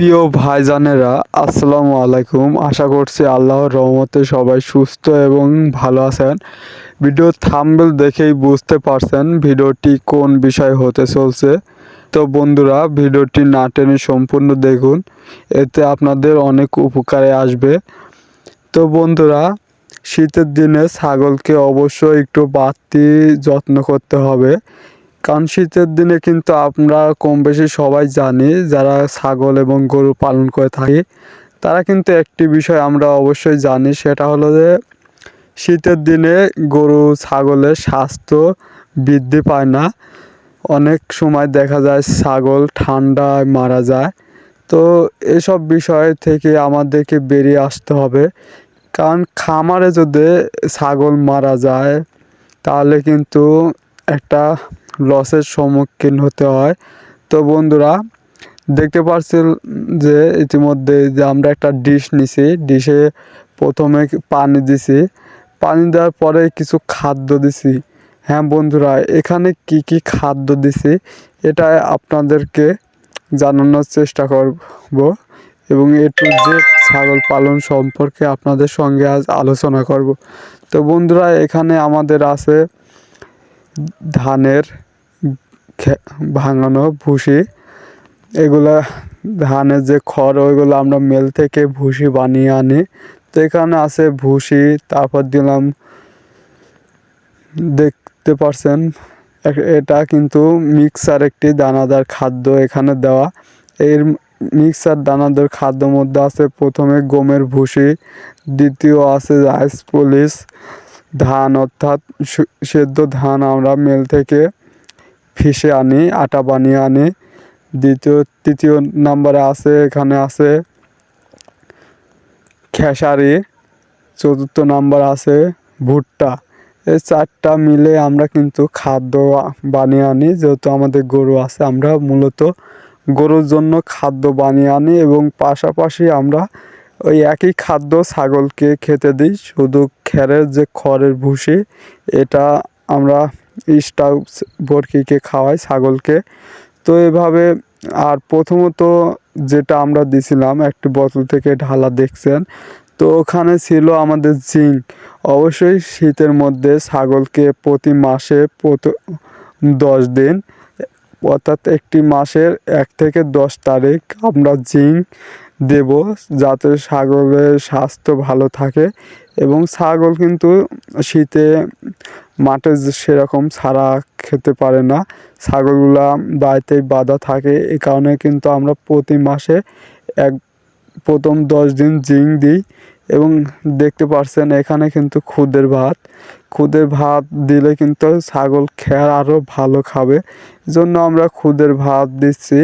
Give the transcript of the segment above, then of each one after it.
প্রিয় ভাইজানেরা, আসসালামু আলাইকুম। আশা করছি আল্লাহর রহমতে সবাই সুস্থ এবং ভালো আছেন। ভিডিও থাম্বেল দেখেই বুঝতে পারছেন ভিডিওটি কোন বিষয় হতে চলছে। তো বন্ধুরা, ভিডিওটি না টেনে সম্পূর্ণ দেখুন। এতে আপনাদের অনেক উপকারে আসবে। তো বন্ধুরা, শীতের দিনে ছাগলকে অবশ্যই একটু বাড়তি যত্ন করতে হবে। কারণ শীতের দিনে কিন্তু আমরা কম বেশি সবাই জানি, যারা ছাগল এবং গরু পালন করে থাকি, তারা কিন্তু একটি বিষয় আমরা অবশ্যই জানি, সেটা হলো যে শীতের দিনে গরু, ছাগলের স্বাস্থ্য বৃদ্ধি পায় না। অনেক সময় দেখা যায় ছাগল ঠান্ডায় মারা যায়। তো এসব বিষয় থেকে আমাদেরকে বেরিয়ে আসতে হবে। কারণ খামারে যদি ছাগল মারা যায়, তাহলে কিন্তু একটা লসের সম্মুখীন হতে হয়। তো বন্ধুরা, দেখতে পাচ্ছেন যে ইতিমধ্যে যে আমরা একটা ডিশ নিছি। ডিশে প্রথমে পানি দিছি। পানি দেওয়ার পরে কিছু খাদ্য দিছি। হ্যাঁ বন্ধুরা, এখানে কি কি খাদ্য দিছি এটা আপনাদেরকে জানানোর চেষ্টা করব এবং এ টু জেড ছাগল পালন সম্পর্কে আপনাদের সঙ্গে আজ আলোচনা করব। তো বন্ধুরা, এখানে আমাদের আছে ধানের ভাঙানো, ভুসি, এগুলা ধানের যে খড়, ওইগুলো আমরা মেল থেকে ভুসি বানিয়ে আনি। তো এখানে আছে ভুসি, তারপর দিলাম, দেখতে পারছেন এটা কিন্তু মিক্সার একটি দানাদার খাদ্য এখানে দেওয়া। এর মিক্সার দানাদার খাদ্য মধ্যে আছে প্রথমে গমের ভুসি, দ্বিতীয় আছে রাইস পলিশ, ধান অর্থাৎ সেদ্ধ ধান আমরা মেল থেকে ফিসে আনি, আটা বানিয়ে আনি। দ্বিতীয়, তৃতীয় নাম্বারে আছে, এখানে আছে খেসারি। চতুর্থ নাম্বার আছে ভুট্টা। এই চারটা মিলে আমরা কিন্তু খাদ্য বানিয়ে আনি। যেহেতু আমাদের গরু আছে, আমরা মূলত গরুর জন্য খাদ্য বানিয়ে আনি এবং পাশাপাশি আমরা ওই একই খাদ্য ছাগলকে খেতে দিই। শুধু খ্যারের যে খড়ের ভুসি, এটা আমরা স্টাউ বরকিকে খাওয়াই, ছাগলকে। তো এভাবে, আর প্রথমত যেটা আমরা দিছিলাম, একটি বোতল থেকে ঢালা দেখছেন। তো ওখানে ছিল আমাদের জিঙ্ক। অবশ্যই শীতের মধ্যে ছাগলকে প্রতি মাসে দশ দিন, অর্থাৎ একটি মাসের এক থেকে দশ তারিখ আমরা জিঙ্ক দেব, যাতে ছাগলের স্বাস্থ্য ভালো থাকে। এবং ছাগল কিন্তু শীতে মাঠে সেরকম ছাড়া খেতে পারে না। ছাগলগুলা বাড়িতেই বাঁধা থাকে এই কারণে কিন্তু আমরা প্রতি মাসে এক, প্রথম দশ দিন জিঙ্ক দিই এবং দেখতে পারছেন এখানে কিন্তু খুদের ভাত। খুদের ভাত দিলে কিন্তু ছাগল খেয়ার আরও ভালো খাবে। জন্য আমরা খুদের ভাত দিচ্ছি।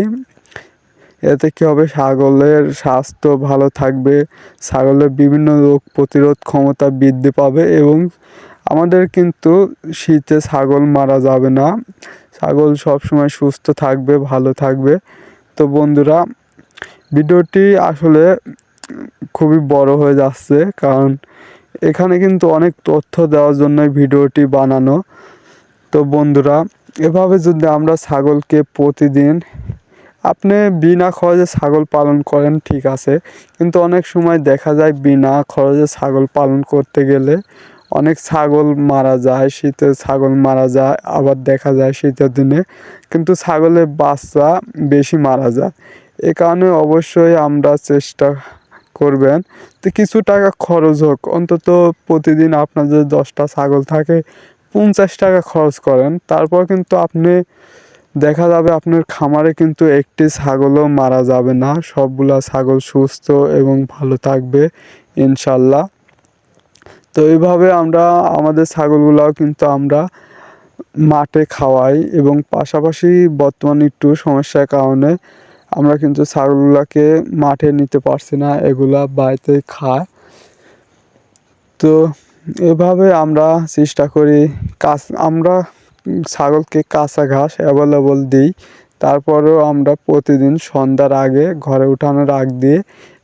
এতে কী হবে? ছাগলের স্বাস্থ্য ভালো থাকবে, ছাগলের বিভিন্ন রোগ প্রতিরোধ ক্ষমতা বৃদ্ধি পাবে এবং আমাদের কিন্তু শীতে ছাগল মারা যাবে না। ছাগল সবসময় সুস্থ থাকবে, ভালো থাকবে। তো বন্ধুরা, ভিডিওটি আসলে খুবই বড় হয়ে যাচ্ছে কারণ এখানে কিন্তু অনেক তথ্য দেওয়ার জন্যই ভিডিওটি বানানো। তো বন্ধুরা, এভাবে যদি আমরা ছাগলকে প্রতিদিন, আপনি বিনা খরচে ছাগল পালন করেন, ঠিক আছে। কিন্তু অনেক সময় দেখা যায় বিনা খরচে ছাগল পালন করতে গেলে অনেক ছাগল মারা যায়, শীতে ছাগল মারা যায়, আবার দেখা যায় শীতের দিনে। কিন্তু ছাগলের বাচ্চা বেশি মারা যায়। এ কারণে অবশ্যই আমরা চেষ্টা করবেন তো কিছু টাকা খরচ হোক। অন্তত প্রতিদিন আপনার যদি দশটা ছাগল থাকে, পঞ্চাশ টাকা খরচ করেন। তারপর কিন্তু আপনি, দেখা যাবে আপনার খামারে কিন্তু একটি ছাগলও মারা যাবে না। সবগুলা ছাগল সুস্থ এবং ভালো থাকবে, ইনশাল্লাহ। তো এইভাবে আমরা, আমাদের ছাগলগুলাও কিন্তু আমরা মাঠে খাওয়াই এবং পাশাপাশি বর্তমানে একটু সমস্যার কারণে আমরা কিন্তু ছাগলগুলাকে মাঠে নিতে পারছি না, এগুলা বাড়িতেই খায়। তো এভাবে আমরা চেষ্টা করি কাছ, আমরা ছাগলকে কাঁচা ঘাস অ্যাভেলেবল দিই, তারপরেও আমরা প্রতিদিন সন্ধ্যার আগে ঘরে উঠানোর আগ দিয়ে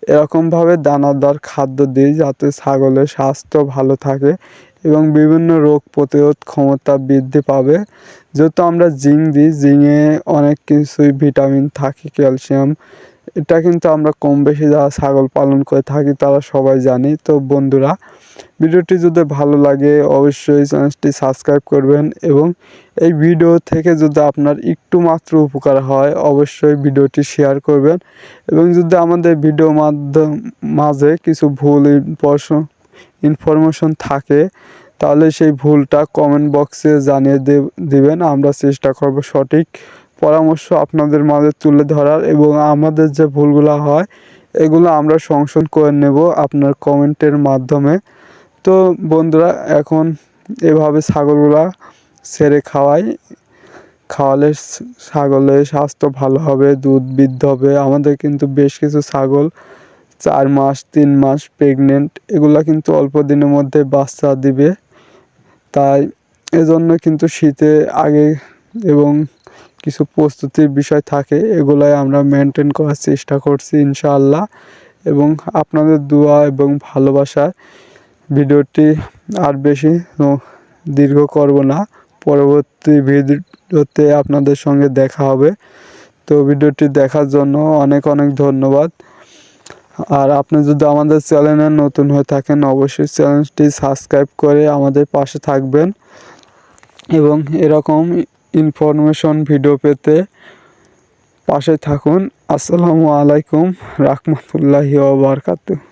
এরকমভাবে দানাদার খাদ্য দিই যাতে ছাগলের স্বাস্থ্য ভালো থাকে এবং বিভিন্ন রোগ প্রতিরোধ ক্ষমতা বৃদ্ধি পাবে। যেহেতু আমরা জিঙ্ক দিই, জিঙ্কে অনেক কিছুই ভিটামিন থাকে, ক্যালসিয়াম এটা কিন্তু আমরা কম বেশি যারা ছাগল পালন করে থাকি, তারা সবাই জানি। তো বন্ধুরা, ভিডিওটি যদি ভালো লাগে, অবশ্যই চ্যানেলটি সাবস্ক্রাইব করবেন এবং এই ভিডিও থেকে যদি আপনার একটু মাত্র উপকার হয়, অবশ্যই ভিডিওটি শেয়ার করবেন এবং যদি আমাদের ভিডিও মাধ্যম মাঝে কিছু ভুল ইনফরমেশন ইনফরমেশন থাকে, তাহলে সেই ভুলটা কমেন্ট বক্সে জানিয়ে দিবেন। আমরা চেষ্টা করব সঠিক পরামর্শ আপনাদের মাঝে তুলে ধরার এবং আমাদের যে ভুলগুলো হয়, এগুলো আমরা সংশোধন করে নেব আপনার কমেন্টের মাধ্যমে। তো বন্ধুরা, এখন এভাবে ছাগলগুলা ছেড়ে খাওয়াই। খাওয়ালে ছাগলের স্বাস্থ্য ভালো হবে, দুধ বৃদ্ধি হবে। আমাদের কিন্তু বেশ কিছু ছাগল চার মাস, তিন মাস প্রেগনেন্ট এগুলা কিন্তু অল্প দিনের মধ্যে বাচ্চা দিবে। তাই এজন্য কিন্তু শীতে আগে এবং কিছু প্রস্তুতির বিষয় থাকে, এগুলাই আমরা মেনটেন করার চেষ্টা করছি ইনশাআল্লাহ। এবং আপনাদের দোয়া এবং ভালোবাসায় ভিডিওটি আর বেশি দীর্ঘ করব না। পরবর্তী ভিডিওতে আপনাদের সঙ্গে দেখা হবে। তো ভিডিওটি দেখার জন্য অনেক অনেক ধন্যবাদ। আর আপনি যদি আমাদের চ্যানেলে নতুন হয়ে থাকেন, অবশ্যই চ্যানেলটি সাবস্ক্রাইব করে আমাদের পাশে থাকবেন। এবং এরকম ইনফরমেশন ভিডিও পেতে পাশে থাকুন। আসসালামু আলাইকুম রাহমাতুল্লাহি ওয়া বারাকাতুহু।